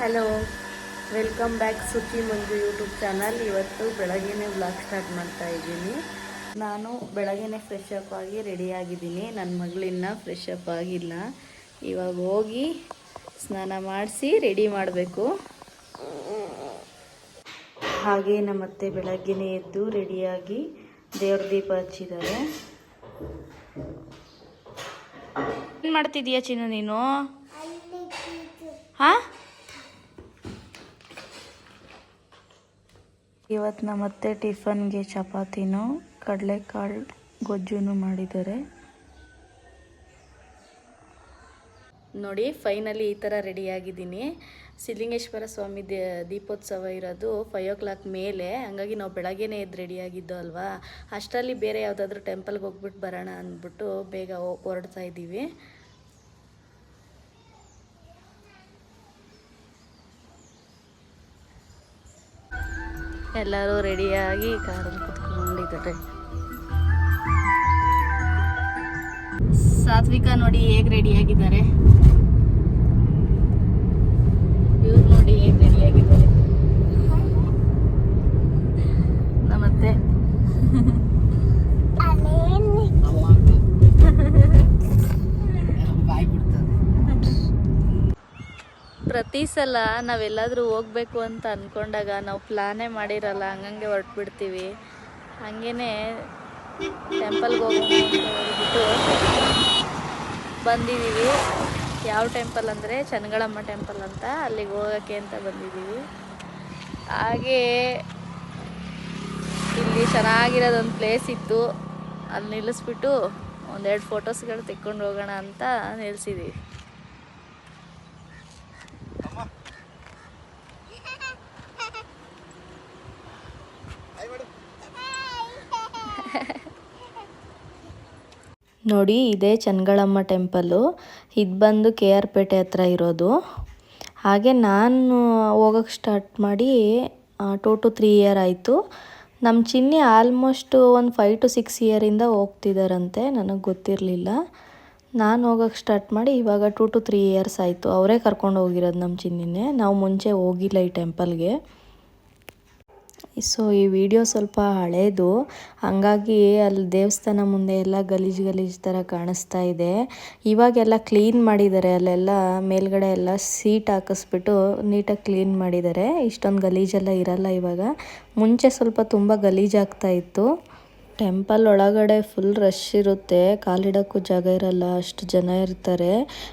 Hello welcome back ಸುಖಿ ಮಂಜು YouTube channel. ಇವತ್ತು ಬೆಳಗ್ಗೆ ಬ್ಲಾಗ್ ಸ್ಟಾರ್ಟ್ ಮಾಡ್ತಾ ಇದ್ದೀನಿ. ನಾನು ಬೆಳಗ್ಗೆ ಫ್ರೆಶ್ ಅಪ್ ಆಗಿ ರೆಡಿ ಆಗಿದ್ದೀನಿ. ನನ್ನ ಮಗಳಿನ್ನ ಫ್ರೆಶ್ ಅಪ್ ಆಗಿಲ್ಲ. ಇವಾಗ ಹೋಗಿ ಸ್ನಾನ ಮಾಡಿಸಿ ರೆಡಿ ಮಾಡಬೇಕು. ಹಾಗೆ ನಮ್ಮತ್ತೆ ಬೆಳಗ್ಗೆ ಎದ್ದು ರೆಡಿಯಾಗಿ ದೇವ್ರ ದೀಪ ಹಚ್ಚಿದ್ದಾರೆ ಏನು ಮಾಡ್ತಿದೀಯ ಚಿನ್ನು ನೀನು? ಹಾ? ಇವತ್ತು ನಮ್ಮತ್ತೆ ಟಿಫನ್ಗೆ ಚಪಾತಿನೂ, ಕಡಲೆಕಾಳು ಗೊಜ್ಜುನು ಮಾಡಿದ್ದಾರೆ. ನೋಡಿ, ಫೈನಲಿ ಈ ಥರ ರೆಡಿಯಾಗಿದ್ದೀನಿ. ಸಿದ್ಧಲಿಂಗೇಶ್ವರ ಸ್ವಾಮಿ ದೇ, ದೀಪೋತ್ಸವ ಇರೋದು ಫೈವ್ ಓ ಕ್ಲಾಕ್ ಮೇಲೆ. ಹಂಗಾಗಿ ನಾವು ಬೆಳಗ್ಗೆನೇ ಎದ್ದು ರೆಡಿಯಾಗಿದ್ದು ಅಲ್ವಾ? ಅಷ್ಟರಲ್ಲಿ ಬೇರೆ ಯಾವುದಾದ್ರೂ ಟೆಂಪಲ್ಗೆ ಹೋಗ್ಬಿಟ್ಟು ಬರೋಣ ಅಂದ್ಬಿಟ್ಟು ಬೇಗ ಹೊರಡ್ತಾ ಇದ್ದೀವಿ. ಎಲ್ಲರೂ ರೆಡಿಯಾಗಿ ಕಾರಲ್ಲಿ ಕುತ್ಕೊಂಡಿದ್ದಾರೆ. ಸಾತ್ವಿಕ ನೋಡಿ ಹೇಗೆ ರೆಡಿಯಾಗಿದ್ದಾರೆ. ಇವ್ರು ನೋಡಿ ಹೇಗೆ ರೆಡಿಯಾಗಿದ್ದಾರೆ ನಮತ್ತೆ ಪ್ರತಿ ಸಲ ನಾವೆಲ್ಲಾದರೂ ಹೋಗ್ಬೇಕು ಅಂತ ಅಂದ್ಕೊಂಡಾಗ ನಾವು ಪ್ಲಾನೇ ಮಾಡಿರಲ್ಲ, ಹಂಗಂಗೆ ಹೊರಟ್ಬಿಡ್ತೀವಿ. ಹಂಗೇ ಟೆಂಪಲ್ಗೆ ಹೋಗ್ಬಿಟ್ಟು ಬಂದಿದ್ದೀವಿ ಯಾವ ಟೆಂಪಲ್ ಅಂದರೆ ಚನ್ನಗಳಮ್ಮ ಟೆಂಪಲ್ ಅಂತ ಅಲ್ಲಿಗೆ ಹೋಗೋಕ್ಕೆ ಅಂತ ಬಂದಿದ್ದೀವಿ ಹಾಗೇ ಇಲ್ಲಿ ಚೆನ್ನಾಗಿರೋದೊಂದು ಪ್ಲೇಸ್ ಇತ್ತು. ಅಲ್ಲಿ ನಿಲ್ಲಿಸ್ಬಿಟ್ಟು ಒಂದೆರಡು ಫೋಟೋಸ್ಗಳು ತೆಕ್ಕೊಂಡು ಹೋಗೋಣ ಅಂತ ನಿಲ್ಸಿದ್ದೀವಿ ನೋಡಿ, ಇದೇ ಚನ್ನಗಳಮ್ಮ ಟೆಂಪಲ್ಲು ಇದು ಬಂದು ಕೆ ಆರ್ ಪೇಟೆ ಹತ್ರ ಇರೋದು. ಹಾಗೆ ನಾನು ಹೋಗೋಕ್ಕೆ ಸ್ಟಾರ್ಟ್ ಮಾಡಿ ಟೂ ಟು ತ್ರೀ ಇಯರ್ ಆಯಿತು. ನಮ್ಮ ಚಿನ್ನಿ ಆಲ್ಮೋಸ್ಟ್ ಒಂದು ಫೈವ್ ಟು ಸಿಕ್ಸ್ ಇಯರಿಂದ ಹೋಗ್ತಿದ್ದಾರಂತೆ ನನಗೆ ಗೊತ್ತಿರಲಿಲ್ಲ. ನಾನು ಹೋಗೋಕ್ಕೆ ಸ್ಟಾರ್ಟ್ ಮಾಡಿ ಇವಾಗ ಟೂ ಟು ತ್ರೀ ಇಯರ್ಸ್ ಆಯಿತು. ಅವರೇ ಕರ್ಕೊಂಡು ಹೋಗಿರೋದು ನಮ್ಮ ಚಿನ್ನಿನೇ. ನಾವು ಮುಂಚೆ ಹೋಗಿಲ್ಲ ಈ ಟೆಂಪಲ್ಗೆ ಸೊ ಈ ವಿಡಿಯೋ ಸ್ವಲ್ಪ ಹಳೇದು. ಹಂಗಾಗಿ ಅಲ್ಲಿ ದೇವಸ್ಥಾನ ಮುಂದೆ ಎಲ್ಲ ಗಲೀಜು ಗಲೀಜು ಥರ ಕಾಣಿಸ್ತಾ ಇದೆ. ಇವಾಗೆಲ್ಲ ಕ್ಲೀನ್ ಮಾಡಿದ್ದಾರೆ. ಅಲ್ಲೆಲ್ಲ ಮೇಲ್ಗಡೆ ಎಲ್ಲ ಸೀಟ್ ಹಾಕಿಸ್ಬಿಟ್ಟು ನೀಟಾಗಿ ಕ್ಲೀನ್ ಮಾಡಿದ್ದಾರೆ. ಇಷ್ಟೊಂದು ಗಲೀಜೆಲ್ಲ ಇರಲ್ಲ ಇವಾಗ. ಮುಂಚೆ ಸ್ವಲ್ಪ ತುಂಬ ಗಲೀಜಾಗ್ತಾ ಇತ್ತು. ಟೆಂಪಲ್ ಒಳಗಡೆ ಫುಲ್ ರಶ್ ಇರುತ್ತೆ. ಕಾಲಿಡೋಕ್ಕೂ ಜಾಗ ಇರಲ್ಲ. ಅಷ್ಟು ಜನ ಇರ್ತಾರೆ.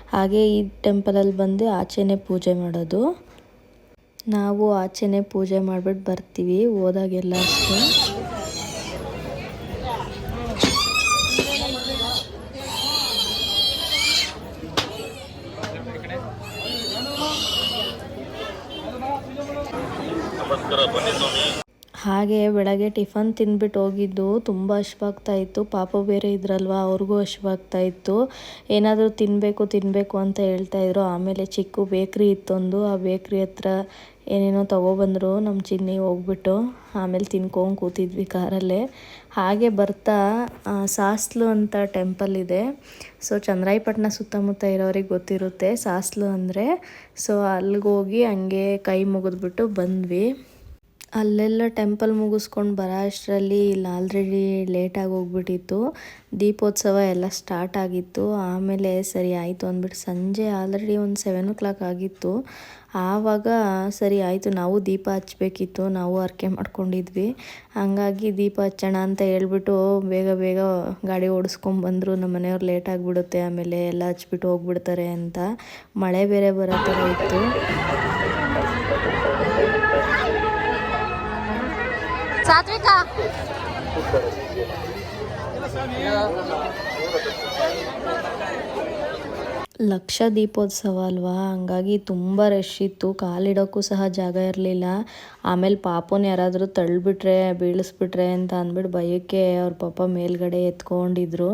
ಹಾಗೆ ಈ ಟೆಂಪಲಲ್ಲಿ ಬಂದು ಆಚೆನೇ ಪೂಜೆ ಮಾಡೋದು. ನಾವು ಆಚೆನೆ ಪೂಜೆ ಮಾಡಿಬಿಟ್ಟು ಬರ್ತೀವಿ ಹೋದಾಗೆಲ್ಲ ಅಷ್ಟೇ. ಹಾಗೆ ಬೆಳಗ್ಗೆ ಟಿಫನ್ ತಿನ್ಬಿಟ್ಟು ಹೋಗಿದ್ದು, ತುಂಬ ಹಶ್ವಾಗ್ತಾ ಇತ್ತು. ಪಾಪ ಬೇರೆ ಇದ್ರಲ್ವ, ಅವ್ರಿಗೂ ಹಶ್ವಾಗ್ತಾ ಇತ್ತು. ಏನಾದರೂ ತಿನ್ನಬೇಕು ತಿನ್ನಬೇಕು ಅಂತ ಹೇಳ್ತಾ ಇದ್ರು. ಆಮೇಲೆ ಚಿಕ್ಕು ಬೇಕ್ರಿ ಇತ್ತೊಂದು. ಆ ಬೇಕ್ರಿ ಹತ್ರ ಏನೇನೋ ತೊಗೊಬಂದರು ನಮ್ಮ ಚಿನ್ನಿ ಹೋಗ್ಬಿಟ್ಟು ಆಮೇಲೆ ತಿನ್ಕೊಂಡು ಕೂತಿದ್ವಿ ಕಾರಲ್ಲೇ. ಹಾಗೆ ಬರ್ತಾ ಸಾಸ್ಲು ಅಂತ ಟೆಂಪಲ್ ಇದೆ. ಸೊ ಚಂದ್ರಾಯಪಟ್ಟಣ ಸುತ್ತಮುತ್ತ ಇರೋರಿಗೆ ಗೊತ್ತಿರುತ್ತೆ ಸಾಸ್ಲು ಅಂದರೆ. ಸೊ ಅಲ್ಲಿಗೆ ಹೋಗಿ ಹಂಗೆ ಕೈ ಮುಗಿದ್ಬಿಟ್ಟು ಬಂದ್ವಿ. ಅಲ್ಲೆಲ್ಲ ಟೆಂಪಲ್ ಮುಗಿಸ್ಕೊಂಡು ಬರೋ ಅಷ್ಟರಲ್ಲಿ ಇಲ್ಲಿ ಆಲ್ರೆಡಿ ಲೇಟಾಗಿ ಹೋಗ್ಬಿಟ್ಟಿತ್ತು. ದೀಪೋತ್ಸವ ಎಲ್ಲ ಸ್ಟಾರ್ಟ್ ಆಗಿತ್ತು. ಆಮೇಲೆ ಸರಿ ಆಯಿತು ಅಂದ್ಬಿಟ್ಟು ಸಂಜೆ ಆಲ್ರೆಡಿ ಒಂದು ಸೆವೆನ್ ಓ ಕ್ಲಾಕ್ ಆಗಿತ್ತು. ಆವಾಗ ಸರಿ ಆಯಿತು, ನಾವು ದೀಪ ಹಚ್ಚಬೇಕಿತ್ತು ನಾವು ಅರ್ಕೆ ಮಾಡ್ಕೊಂಡಿದ್ವಿ. ಹಂಗಾಗಿ ದೀಪ ಹಚ್ಚೋಣ ಅಂತ ಹೇಳ್ಬಿಟ್ಟು ಬೇಗ ಬೇಗ ಗಾಡಿ ಓಡಿಸ್ಕೊಂಬಂದರು ನಮ್ಮ ಮನೆಯವ್ರು ಲೇಟ್ ಆಗಿಬಿಡುತ್ತೆ, ಆಮೇಲೆ ಎಲ್ಲ ಹಚ್ಬಿಟ್ಟು ಹೋಗ್ಬಿಡ್ತಾರೆ ಅಂತ. ಮಳೆ ಬೇರೆ ಬರೋ ಥರ ಇತ್ತು. ಸಾತ್ವಿಕ. ಲಕ್ಷ ದೀಪೋತ್ಸವ ಅಲ್ವಾ? ಹಂಗಾಗಿ ತುಂಬ ರಶ್ ಇತ್ತು. ಕಾಲಿಡೋಕ್ಕೂ ಸಹ ಜಾಗ ಇರಲಿಲ್ಲ. ಆಮೇಲೆ ಪಾಪನ ಯಾರಾದರೂ ತಳ್ಳಿಬಿಟ್ರೆ ಬೀಳಿಸ್ಬಿಟ್ರೆ ಅಂತ ಅಂದ್ಬಿಟ್ಟು ಭಯಕ್ಕೆ ಅವ್ರ ಪಾಪ ಮೇಲ್ಗಡೆ ಎತ್ಕೊಂಡಿದ್ರು.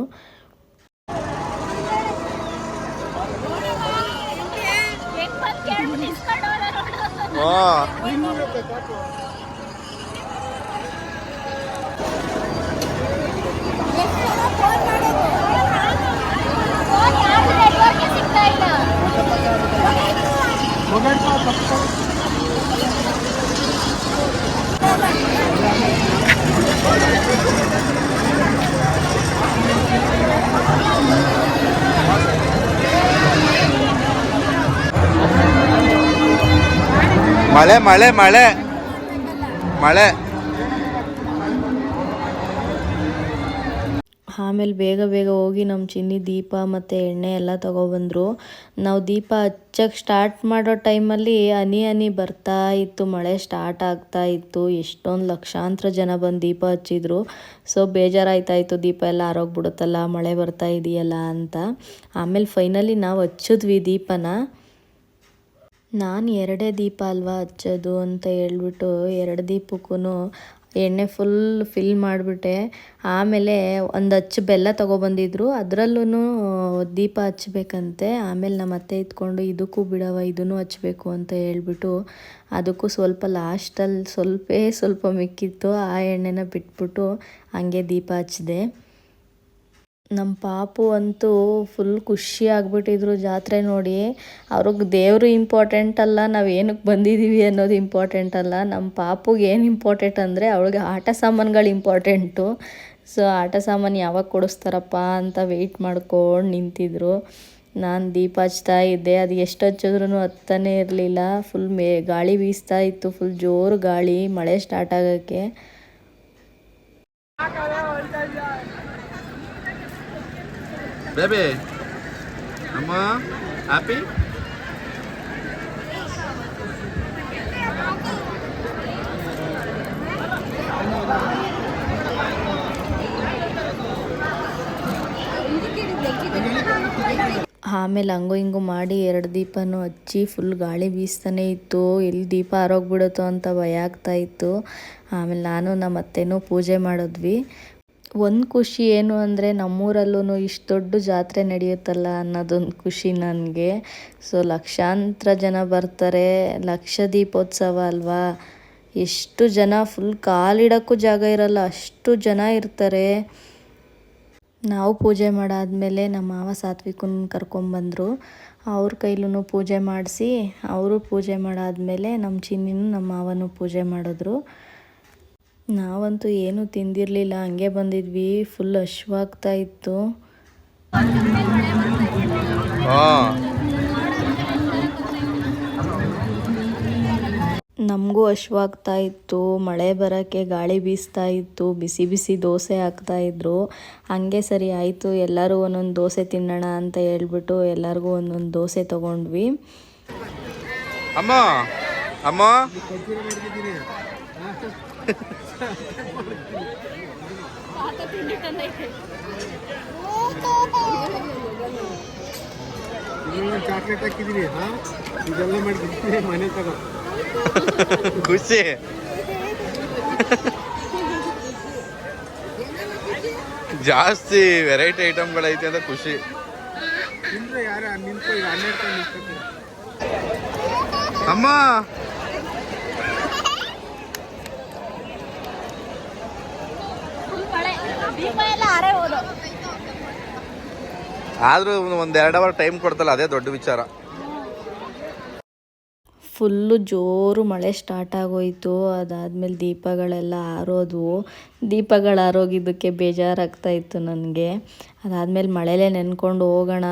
ಮಳೆ ಮಳೆ ಮಳೆ. ಮಳೆ. ಆಮೇಲೆ ಬೇಗ ಬೇಗ ಹೋಗಿ ನಮ್ಮ ಚಿನ್ನಿ ದೀಪ ಮತ್ತು ಎಣ್ಣೆ ಎಲ್ಲ ತೊಗೊಬಂದರು. ನಾವು ದೀಪ ಹಚ್ಚಕ್ಕೆ ಸ್ಟಾರ್ಟ್ ಮಾಡೋ ಟೈಮಲ್ಲಿ ಹನಿ ಹನಿ ಬರ್ತಾ ಇತ್ತು, ಮಳೆ ಸ್ಟಾರ್ಟ್ ಆಗ್ತಾ ಇತ್ತು. ಎಷ್ಟೊಂದು ಲಕ್ಷಾಂತರ ಜನ ಬಂದು ದೀಪ ಹಚ್ಚಿದ್ರು. ಸೊ ಬೇಜಾರಾಯ್ತಾ ಇತ್ತು, ದೀಪ ಎಲ್ಲ ಆರೋಗ್ಬಿಡುತ್ತಲ್ಲ ಮಳೆ ಬರ್ತಾ ಇದೆಯಲ್ಲ ಅಂತ. ಆಮೇಲೆ ಫೈನಲಿ ನಾವು ಹಚ್ಚಿದ್ವಿ ದೀಪನ. ನಾನು ಎರಡೇ ದೀಪ ಅಲ್ವಾ ಹಚ್ಚೋದು ಅಂತ ಹೇಳ್ಬಿಟ್ಟು ಎರಡು ದೀಪಕ್ಕೂ ಎಣ್ಣೆ ಫುಲ್ ಫಿಲ್ ಮಾಡಿಬಿಟ್ಟೆ. ಆಮೇಲೆ ಒಂದು ಹಚ್ಚು ಬೆಲ್ಲ ತೊಗೊಬಂದಿದ್ರು. ಅದರಲ್ಲೂ ದೀಪ ಹಚ್ಬೇಕಂತೆ. ಆಮೇಲೆ ನಮ್ಮ ಅತ್ತೆ ಇದ್ಕೊಂಡು ಇದಕ್ಕೂ ಬಿಡವ ಇದನ್ನು ಹಚ್ಚಬೇಕು ಅಂತ ಹೇಳ್ಬಿಟ್ಟು ಅದಕ್ಕೂ ಸ್ವಲ್ಪ ಲಾಸ್ಟಲ್ಲಿ ಸ್ವಲ್ಪೇ ಸ್ವಲ್ಪ ಮಿಕ್ಕಿತ್ತು. ಆ ಎಣ್ಣೆನ ಬಿಟ್ಬಿಟ್ಟು ಹಂಗೆ ದೀಪ ಹಚ್ಚಿದೆ. ನಮ್ಮ ಪಾಪು ಅಂತೂ ಫುಲ್ ಖುಷಿ ಆಗ್ಬಿಟ್ಟಿದ್ರು ಜಾತ್ರೆ ನೋಡಿ. ಅವ್ರಿಗೆ ದೇವರು ಇಂಪಾರ್ಟೆಂಟ್ ಅಲ್ಲ, ನಾವು ಏನಕ್ಕೆ ಬಂದಿದ್ದೀವಿ ಅನ್ನೋದು ಇಂಪಾರ್ಟೆಂಟ್ ಅಲ್ಲ. ನಮ್ಮ ಪಾಪುಗೆ ಏನು ಇಂಪಾರ್ಟೆಂಟ್ ಅಂದರೆ ಅವಳಿಗೆ ಆಟ ಸಾಮಾನುಗಳು ಇಂಪಾರ್ಟೆಂಟು ಸೊ ಆಟ ಸಾಮಾನು ಯಾವಾಗ ಕೊಡಿಸ್ತಾರಪ್ಪ ಅಂತ ವೆಯ್ಟ್ ಮಾಡ್ಕೊಂಡು ನಿಂತಿದ್ರು. ನಾನು ದೀಪ ಹಚ್ತಾ ಇದ್ದೆ. ಅದು ಎಷ್ಟು ಹಚ್ಚಿದ್ರೂ ಹತ್ತಾನೇ ಇರಲಿಲ್ಲ. ಫುಲ್ ಮೇ, ಗಾಳಿ ಬೀಸ್ತಾ ಇತ್ತು. ಫುಲ್ ಜೋರು ಗಾಳಿ, ಮಳೆ ಸ್ಟಾರ್ಟ್ ಆಗೋಕ್ಕೆ. ಬೇಬಿ ಅಮ್ಮ ಹ್ಯಾಪಿ ಆಮೇಲೆ ಹಂಗು ಹಿಂಗು ಮಾಡಿ ಎರಡು ದೀಪನೂ ಹಚ್ಚಿ ಫುಲ್ ಗಾಳಿ ಬೀಸ್ತಾನೆ ಇತ್ತು. ಎಲ್ಲಿ ದೀಪ ಆರೋಗ್ಬಿಡುತ್ತೋ ಅಂತ ಭಯ ಆಗ್ತಾ ಇತ್ತು. ಆಮೇಲೆ ನಾನು ನಮ್ಮ ಅತ್ತೆನೂ ಪೂಜೆ ಮಾಡಿದ್ವಿ. ಒಂದು ಖುಷಿ ಏನು ಅಂದರೆ ನಮ್ಮೂರಲ್ಲೂ ಇಷ್ಟು ದೊಡ್ಡ ಜಾತ್ರೆ ನಡೆಯುತ್ತಲ್ಲ ಅನ್ನೋದೊಂದು ಖುಷಿ ನನಗೆ. ಸೊ ಲಕ್ಷಾಂತರ ಜನ ಬರ್ತಾರೆ, ಲಕ್ಷ ದೀಪೋತ್ಸವ ಅಲ್ವಾ? ಎಷ್ಟು ಜನ ಫುಲ್ ಕಾಲಿಡೋಕ್ಕೂ ಜಾಗ ಇರಲ್ಲ, ಅಷ್ಟು ಜನ ಇರ್ತಾರೆ. ನಾವು ಪೂಜೆ ಮಾಡಾದಮೇಲೆ ನಮ್ಮ ಮಾವ ಸಾತ್ವಿಕನ ಕರ್ಕೊಂಬಂದರು ಅವ್ರ ಕೈಲೂ ಪೂಜೆ ಮಾಡಿಸಿ, ಅವರು ಪೂಜೆ ಮಾಡಾದಮೇಲೆ ನಮ್ಮ ಚಿನ್ನಿನೂ ನಮ್ಮ ಮಾವನೂ ಪೂಜೆ ಮಾಡಿದ್ರು. ನಾವಂತೂ ಏನೂ ತಿಂದಿರಲಿಲ್ಲ ಹಂಗೆ ಬಂದಿದ್ವಿ. ಫುಲ್ ಹಶ್ವಾಗ್ತಾ ಇತ್ತು. ನಮಗೂ ಹಶ್ವಾಗ್ತಾ ಇತ್ತು. ಮಳೆ ಬರೋಕ್ಕೆ ಗಾಳಿ ಬೀಸ್ತಾ ಇತ್ತು. ಬಿಸಿ ಬಿಸಿ ದೋಸೆ ಹಾಕ್ತಾ ಇದ್ರು. ಹಂಗೆ ಸರಿ ಆಯಿತು. ಎಲ್ಲರೂ ಒಂದೊಂದು ದೋಸೆ ತಿನ್ನೋಣ ಅಂತ ಹೇಳ್ಬಿಟ್ಟು ಎಲ್ಲರಿಗೂ ಒಂದೊಂದು ದೋಸೆ ತೊಗೊಂಡ್ವಿ. ಅಮ್ಮ. ಅಮ್ಮ. ಚಾಕ್ಲೇಟ್ ಹಾಕಿದೀನಿ ಹಾ? ಇದೆಲ್ಲ ಮಾಡಿ ಮನೆ ತಗೋ. ಖುಷಿ. ಜಾಸ್ತಿ ವೆರೈಟಿ ಐಟಮ್ಗಳೈತೆ ಅಂತ ಖುಷಿ. ಅಮ್ಮ! ಆದ್ರೂ ಒಂದ್ ಎರಡು ಅವರ್ ಟೈಮ್ ಕೊಡ್ತಲ್ಲ ಅದೇ ದೊಡ್ಡ ವಿಚಾರ. ಫುಲ್ಲು ಜೋರು ಮಳೆ ಸ್ಟಾರ್ಟ್ ಆಗೋಯ್ತು. ಅದಾದಮೇಲೆ ದೀಪಗಳೆಲ್ಲ ಆರೋದ್ವು ದೀಪಗಳು ಆರೋಗಿದ್ದಕ್ಕೆ ಬೇಜಾರಾಗ್ತಾ ಇತ್ತು ನನಗೆ. ಅದಾದಮೇಲೆ ಮಳೆಲೇ ನೆನ್ಕೊಂಡು ಹೋಗೋಣ.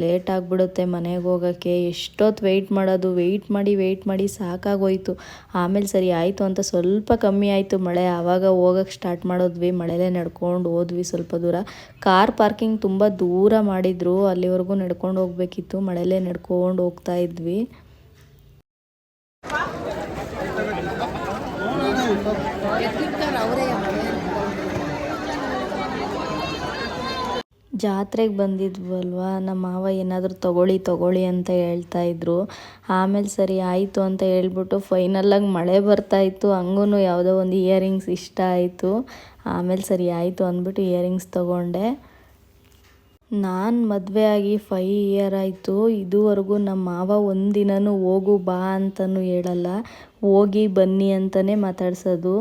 ಲೇಟ್ ಆಗಿಬಿಡುತ್ತೆ ಮನೆಗೆ ಹೋಗೋಕ್ಕೆ. ಎಷ್ಟೊತ್ತು ವೆಯ್ಟ್ ಮಾಡೋದು. ವೆಯ್ಟ್ ಮಾಡಿ ವೆಯ್ಟ್ ಮಾಡಿ ಸಾಕಾಗೋಯಿತು. ಆಮೇಲೆ ಸರಿ ಆಯಿತು ಅಂತ ಸ್ವಲ್ಪ ಕಮ್ಮಿ ಆಯಿತು ಮಳೆ. ಆವಾಗ ಹೋಗೋಕ್ಕೆ ಸ್ಟಾರ್ಟ್ ಮಾಡಿದ್ವಿ. ಮಳೆಲೇ ನಡ್ಕೊಂಡು ಹೋದ್ವಿ ಸ್ವಲ್ಪ ದೂರ. ಕಾರ್ ಪಾರ್ಕಿಂಗ್ ತುಂಬ ದೂರ ಮಾಡಿದ್ರು. ಅಲ್ಲಿವರೆಗೂ ನಡ್ಕೊಂಡು ಹೋಗ್ಬೇಕಿತ್ತು. ಮಳೆಲೇ ನಡ್ಕೊಂಡು ಹೋಗ್ತಾ ಇದ್ವಿ. ಜಾತ್ರೆಗೆ ಬಂದಿದ್ವಲ್ವ? ನಮ್ಮ ಮಾವ ಏನಾದರೂ ತಗೊಳ್ಳಿ ತಗೊಳ್ಳಿ ಅಂತ ಹೇಳ್ತಾ ಇದ್ರು. ಆಮೇಲೆ ಸರಿ ಆಯಿತು ಅಂತ ಹೇಳ್ಬಿಟ್ಟು ಫೈನಲಾಗಿ ಮಳೆ ಬರ್ತಾ ಇತ್ತು. ಹಂಗೂ ಯಾವುದೋ ಒಂದು ಇಯರಿಂಗ್ಸ್ ಇಷ್ಟ ಆಯಿತು. ಆಮೇಲೆ ಸರಿ ಆಯಿತು ಅಂದ್ಬಿಟ್ಟು ಇಯರಿಂಗ್ಸ್ ತೊಗೊಂಡೆ. ನಾನು ಮದುವೆ ಆಗಿ ಫೈ ಇಯರ್ ಆಯಿತು, ಇದುವರೆಗೂ ನಮ್ಮ ಮಾವ ಒಂದಿನನೂ ಹೋಗು ಬಾ ಅಂತಲೂ ಹೇಳಲ್ಲ. ಹೋಗಿ ಬನ್ನಿ ಅಂತಲೇ ಮಾತಾಡ್ಸೋದು.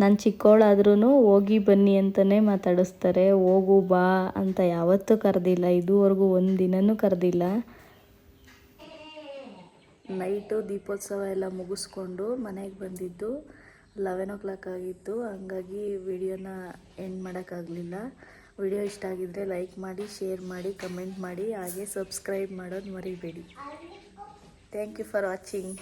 ನಾನು ಚಿಕ್ಕವಳಾದ್ರೂ ಹೋಗಿ ಬನ್ನಿ ಅಂತಲೇ ಮಾತಾಡಿಸ್ತಾರೆ. ಹೋಗು ಬಾ ಅಂತ ಯಾವತ್ತೂ ಕರೆದಿಲ್ಲ, ಇದುವರೆಗೂ ಒಂದು ದಿನನೂ ಕರೆದಿಲ್ಲ. ನೈಟು ದೀಪೋತ್ಸವ ಎಲ್ಲ ಮುಗಿಸ್ಕೊಂಡು ಮನೆಗೆ ಬಂದಿದ್ದು. ಲೆವೆನ್ ಓ ಕ್ಲಾಕ್ ಆಗಿತ್ತು, ಹಂಗಾಗಿ ವಿಡಿಯೋನ ಎಂಡ್ ಮಾಡೋಕ್ಕಾಗಲಿಲ್ಲ. ವಿಡಿಯೋ ಇಷ್ಟ ಆಗಿದ್ದರೆ ಲೈಕ್ ಮಾಡಿ, ಶೇರ್ ಮಾಡಿ, ಕಮೆಂಟ್ ಮಾಡಿ, ಹಾಗೆ ಸಬ್ಸ್ಕ್ರೈಬ್ ಮಾಡೋದು ಮರಿಬೇಡಿ. Thank you for watching